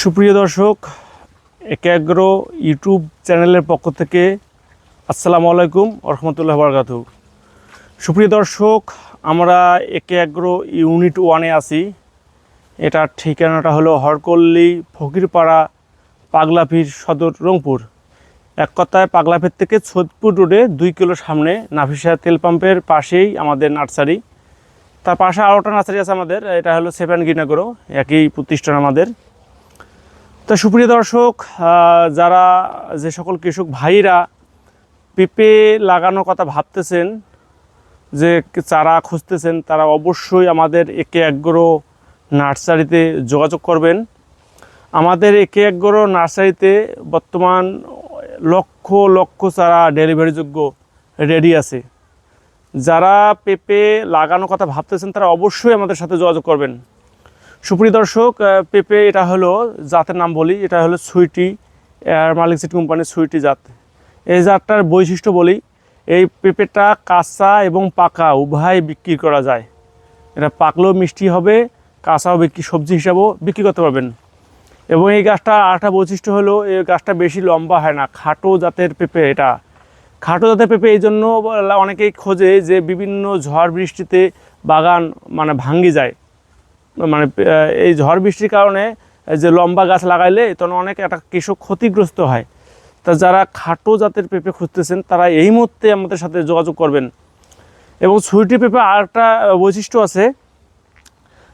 সুপ্রিয় দর্শক, একাগ্রো ইউটিউব চ্যানেলের পক্ষ থেকে আসসালামু আলাইকুম রহমতুল্লাহ বরকাতু সুপ্রিয় দর্শক, আমরা একাগ্রো ইউনিট ওয়ানে আছি। এটার ঠিকানাটা হলো হরকল্লি, ফকিরপাড়া পাগলাপির সদর রংপুর। এক কথায় পাগলাফির থেকে সোদপুর রোডে দুই কিলো সামনে নাফিসা তেল পাম্পের পাশেই আমাদের নার্সারি। তার পাশে আরও একটা নার্সারি আছে আমাদের, এটা হলো সেভেন গিনাগরো একই প্রতিষ্ঠান আমাদের। তো সুপ্রিয় দর্শক যারা যে সকল কৃষক ভাইরা পেঁপে লাগানোর কথা ভাবতেছেন, যে চারা খুঁজতেছেন, তারা অবশ্যই আমাদের একে একগ্রো নার্সারিতে যোগাযোগ করবেন। আমাদের একে একগ্রো নার্সারিতে বর্তমান লক্ষ লক্ষ চারা ডেলিভারিযোগ্য রেডি আছে। যারা পেঁপে লাগানোর কথা ভাবতেছেন, তারা অবশ্যই আমাদের সাথে যোগাযোগ করবেন। সুপ্রিয় দর্শক আহ, পেঁপে এটা হলো জাতের নাম বলি এটা হলো সুইটি মালিক সিট কোম্পানির সুইটি জাত। এই জাতটার বৈশিষ্ট্য বলি এই পেঁপেটা কাঁচা এবং পাকা উভয় বিক্রি করা যায়। এটা পাকলেও মিষ্টি হবে কাঁচাও বিক্রি সবজি হিসাবেও বিক্রি করতে পারবেন। এবং এই গাছটা আরেকটা বৈশিষ্ট্য হলো এই গাছটা বেশি লম্বা হয় না খাটো জাতের পেঁপে এটা। খাটো জাতের পেঁপে এই জন্য অনেকেই খোঁজে যে বিভিন্ন ঝড় বৃষ্টিতে বাগান মানে ভাঙ্গি যায়। মানে এই ঝড় বৃষ্টির কারণে যে লম্বা গাছ লাগাইলে তখন অনেক একটা কৃষক ক্ষতিগ্রস্ত হয়। তা যারা খাটো জাতের পেঁপে খুঁজতেছেন, তারা এই মুহূর্তে আমাদের সাথে যোগাযোগ করবেন। এবং সুইটি পেঁপে আর একটা বৈশিষ্ট্য আছে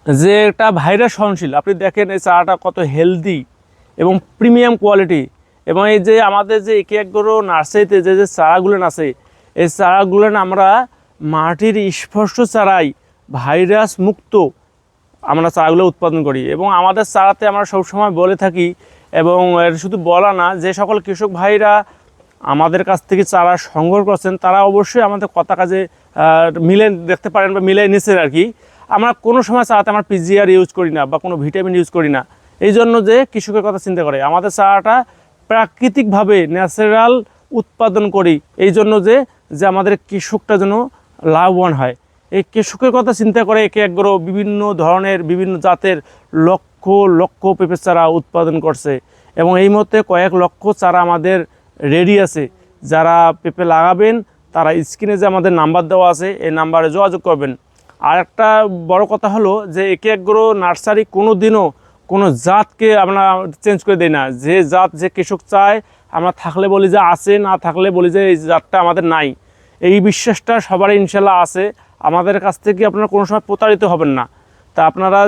যে, এটা ভাইরাস সহনশীল। আপনি দেখেন এই চারাটা কত হেলদি এবং প্রিমিয়াম কোয়ালিটি এবং এই যে আমাদের যে একে একগুলো নার্সারিতে যে যে চারাগুলো আছে, এই চারাগুলো আমরা মাটির স্পর্শ চারাই ভাইরাস মুক্ত আমরা চারাগুলো উৎপাদন করি এবং আমাদের চারাতে আমরা সবসময় বলে থাকি এবং শুধু বলা না, যে সকল কৃষক ভাইরা আমাদের কাছ থেকে চারা সংগ্রহ করছেন, তারা অবশ্যই আমাদের কথা কাজে মিলে দেখতে পারেন বা মিলে নিচ্ছেন আর কি আমরা কোনো সময় চারাতে আমরা পিজিআর ইউজ করি না বা কোনো ভিটামিন ইউজ করি না। এই জন্য যে কৃষকের কথা চিন্তা করে, আমাদের চারাটা প্রাকৃতিকভাবে ন্যাচারাল উৎপাদন করি। এই জন্য যে যে আমাদের কৃষকটা যেন লাভবান হয়। এই কৃষকের কথা চিন্তা করে, একে একগ্রো বিভিন্ন ধরনের, বিভিন্ন জাতের লক্ষ লক্ষ পেঁপে চারা উৎপাদন করছে। এবং এই মুহূর্তে কয়েক লক্ষ চারা আমাদের রেডি আছে। যারা পেঁপে লাগাবেন, তারা স্ক্রিনে যে আমাদের নাম্বার দেওয়া আছে, এই নাম্বারে যোগাযোগ করবেন। আর একটা বড় কথা হলো যে, একে একগ্রো নার্সারি কোনো দিনও কোনো জাতকে আমরা চেঞ্জ করে দিই না। যে জাত, যে কৃষক চায়, আমরা থাকলে বলি যে আছে, না থাকলে বলি যে এই জাতটা আমাদের নাই। এই বিশ্বাসটা সবারই ইনশাল্লাহ আছে। আমাদের কাছ থেকে আপনারা কোনো সময় প্রতারিত হবেন না। তা আপনারা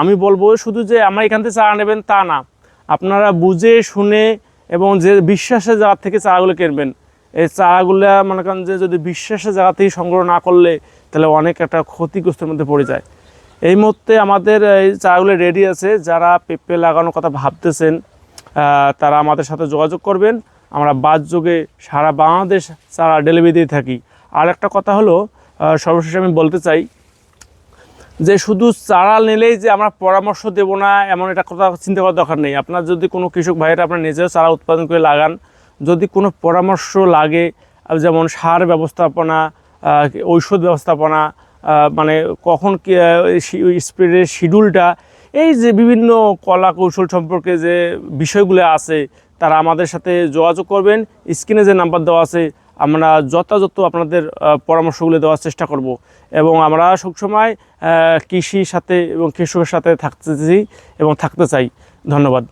আমি বলব শুধু যে আমার এখান থেকে চারা নেবেন তা না। আপনারা বুঝে, শুনে এবং যে বিশ্বাসের জায়গা থেকে চারাগুলো কিনবেন। এই চারাগুলো মনে করেন যে যদি বিশ্বাসের জায়গা থেকে সংগ্রহ না করলে তাহলে অনেক একটা ক্ষতিগ্রস্তের মধ্যে পড়ে যায়। এই মুহূর্তে আমাদের এই চারাগুলো রেডি আছে। যারা পেঁপে লাগানোর কথা ভাবতেছেন তারা আমাদের সাথে যোগাযোগ করবেন। আমরা বাদ যোগে সারা বাংলাদেশ চারা ডেলিভারি দিয়ে থাকি। আর একটা কথা হলো সর্বশেষ আমি বলতে চাই যে শুধু চারা নিলেই যে আমরা পরামর্শ দেব না, এমন একটা কথা চিন্তা করার দরকার নেই। আপনার যদি কোনো কৃষক ভাইয়েরা আপনার নিজেও চারা উৎপাদন করে লাগান, যদি কোনো পরামর্শ লাগে যেমন সার ব্যবস্থাপনা ঔষধ ব্যবস্থাপনা মানে কখন কি স্প্রের শিডিউলটা, এই যে বিভিন্ন কলা কৌশল সম্পর্কে যে বিষয়গুলো আছে তারা আমাদের সাথে যোগাযোগ করবেন। স্ক্রিনে যে নাম্বার দেওয়া আছে, আমরা যথাযথ আপনাদের পরামর্শগুলো দেওয়ার চেষ্টা করব। এবং আমরা সবসময় কৃষির সাথে এবং কৃষকের সাথে থাকতেছি এবং থাকতে চাই। ধন্যবাদ।